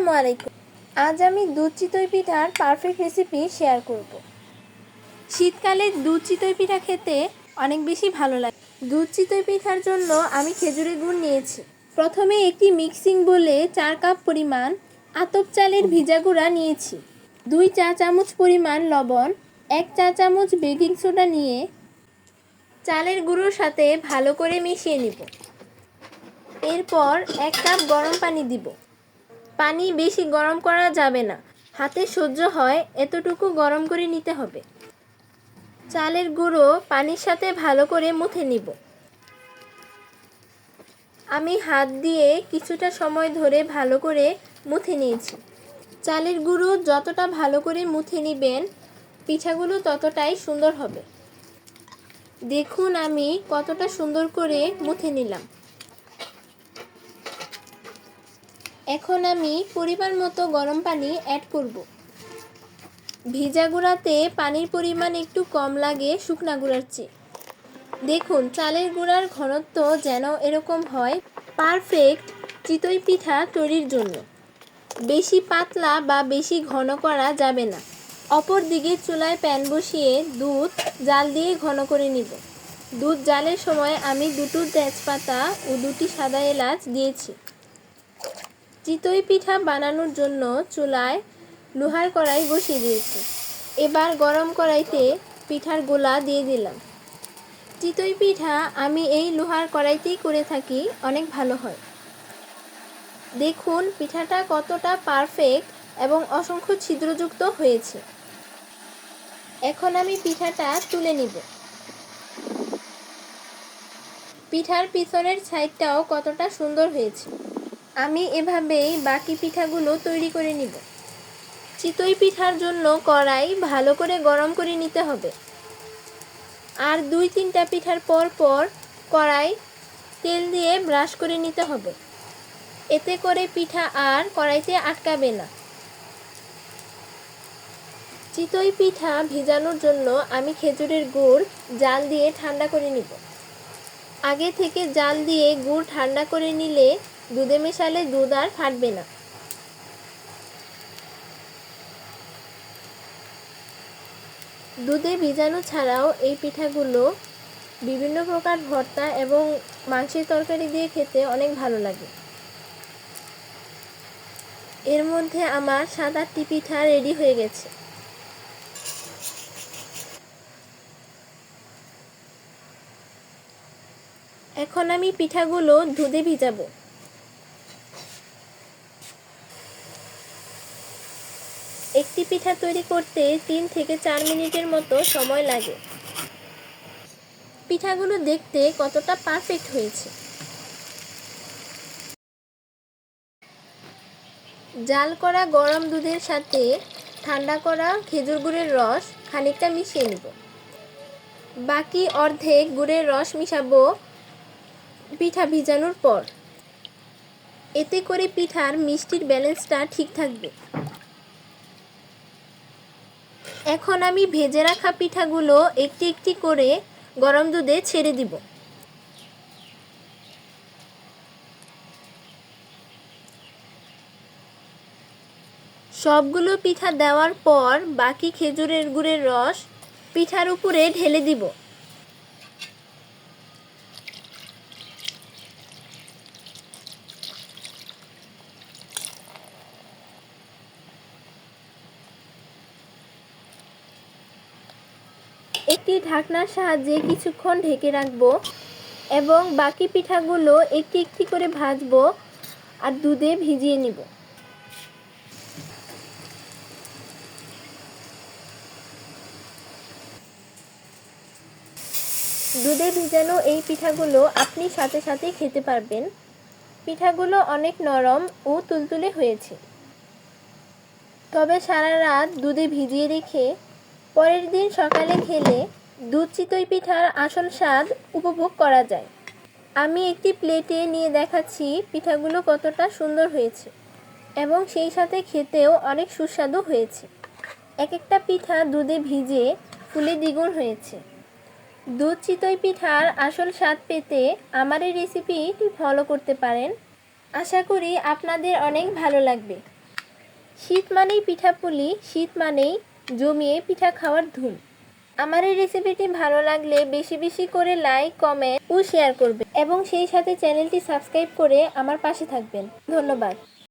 আসসালামু আলাইকুম। আজ আমি দুধ চিতই পিঠার পারফেক্ট রেসিপি শেয়ার করব। শীতকালে দুধ চিতই পিঠা খেতে অনেক বেশি ভালো লাগে। দুধ চিতই পিঠার জন্য আমি খেজুরের গুড় নিয়েছি। প্রথমে একটি মিক্সিং বলে চার কাপ পরিমাণ আতপ চালের ভিজা গুঁড়া নিয়েছি। দুই চা চামচ পরিমাণ লবণ, এক চা চামচ বেকিং সোডা নিয়ে চালের গুঁড়োর সাথে ভালো করে মিশিয়ে নিব। এরপর এক কাপ গরম পানি দিব। পানি বেশি গরম করা যাবে না। হাতে সহ্য হয়, এতটুকু গরম করে নিতে হবে। চালের গুঁড়ো পানির সাথে ভালো করে মুথে নিব। আমি হাত দিয়ে কিছুটা সময় ধরে ভালো করে মুথে নিয়েছি। চালের গুঁড়ো যতটা ভালো করে মুথে নেবেন, পিঠাগুলো ততটাই সুন্দর হবে। দেখুন আমি কতটা সুন্দর করে মুথে নিলাম। এখন আমি পরিমাণ মতো গরম পানি অ্যাড করব। ভিজা গুঁড়াতে পানির পরিমাণ একটু কম লাগে শুকনা গুঁড়ার চেয়ে। দেখুন, চালের গুঁড়ার ঘনত্ব যেন এরকম হয় পারফেক্ট চিতই পিঠা তৈরির জন্য। বেশি পাতলা বা বেশি ঘন করা যাবে না। অপর দিকে চুলায় প্যান বসিয়ে দুধ জাল দিয়ে ঘন করে নিব। দুধ জালের সময় আমি দুটো তেজপাতা ও দুটি সাদা এলাচ দিয়েছি। চিতই পিঠা বানানোর জন্য চুলায় লোহার কড়াই বসিয়ে দিয়েছি। এবার গরম কড়াইতে পিঠার গোলা দিয়ে দিলাম। চিতই পিঠা আমি এই লোহার কড়াইতেই করে থাকি, অনেক ভালো হয়। দেখুন, পিঠাটা কতটা পারফেক্ট এবং অসংখ্য ছিদ্রযুক্ত হয়েছে। এখন আমি পিঠাটা তুলে নিব। পিঠার পিছনের সাইডটাও কতটা সুন্দর হয়েছে। আমি এভাবেই বাকি পিঠাগুলো তৈরি করে নিব। চিতই পিঠার জন্য কড়াই ভালো করে গরম করে নিতে হবে। আর দুই তিনটা পিঠার পর পর কড়াই তেল দিয়ে ব্রাশ করে নিতে হবে। এতে করে পিঠা আর কড়াইতে আটকাবে না। চিতই পিঠা ভিজানোর জন্য আমি খেজুরের গুড় জাল দিয়ে ঠান্ডা করে নিব। আগে থেকে জাল দিয়ে গুড় ঠান্ডা করে নিলে দুধে মেশালে দুধ আর ফাটবে না। দুধে ভিজানো ছাড়াও এই পিঠাগুলো বিভিন্ন প্রকার ভর্তা এবং মাংসের তরকারি দিয়ে খেতে অনেক ভালো লাগে। এর মধ্যে আমার সাত আটটি পিঠা রেডি হয়ে গেছে। এখন আমি পিঠাগুলো দুধে ভিজাবো। একটি পিঠা তৈরি করতে তিন থেকে চার মিনিটের মতো সময় লাগে। পিঠাগুলো দেখতে কতটা পারফেক্ট হয়েছে। জাল করা গরম দুধের সাথে ঠান্ডা করা খেজুর গুড়ের রস খানিকটা মিশিয়ে নেব। বাকি অর্ধেক গুড়ের রস মিশাবো পিঠা ভিজানোর পর। এতে করে পিঠার মিষ্টির ব্যালেন্সটা ঠিক থাকবে। এখন আমি ভেজে রাখা পিঠাগুলো একটি একটি করে গরম দুধে ছেড়ে দিব। সবগুলো পিঠা দেওয়ার পর বাকি খেজুরের গুড়ের রস পিঠার উপরে ঢেলে দিব। একটি ঢাকনার সাহায্যে কিছুক্ষণ ঢেকে রাখব এবং বাকি পিঠাগুলো একটি একটি করে ভাজবো আর দুধে ভিজিয়ে নিব। দুধে ভিজানো এই পিঠাগুলো আপনি সাথে সাথে খেতে পারবেন। পিঠাগুলো অনেক নরম ও তুলতুলে হয়েছে। তবে সারা রাত দুধে ভিজিয়ে রেখে পরের দিন সকালে খেলে দুধ চিতই পিঠার আসল স্বাদ উপভোগ করা যায়। আমি একটি প্লেটে নিয়ে দেখাচ্ছি পিঠাগুলো কতটা সুন্দর হয়েছে এবং সেই সাথে খেতেও অনেক সুস্বাদু হয়েছে। এক একটা পিঠা দুধে ভিজে ফুলে দ্বিগুণ হয়েছে। দুধ চিতই পিঠার আসল স্বাদ পেতে আমার এই রেসিপিটি ফলো করতে পারেন। আশা করি আপনাদের অনেক ভালো লাগবে। শীত মানেই পিঠাপুলি, শীত মানেই জমিয়ে পিঠা খাওয়ার ধুম আমার এই রেসিপিটি ভালো লাগলে বেশি বেশি করে লাইক কমেন্ট ও শেয়ার করবেন। এবং সেই সাথে চ্যানেলটি সাবস্ক্রাইব করে আমার পাশে থাকবেন। ধন্যবাদ।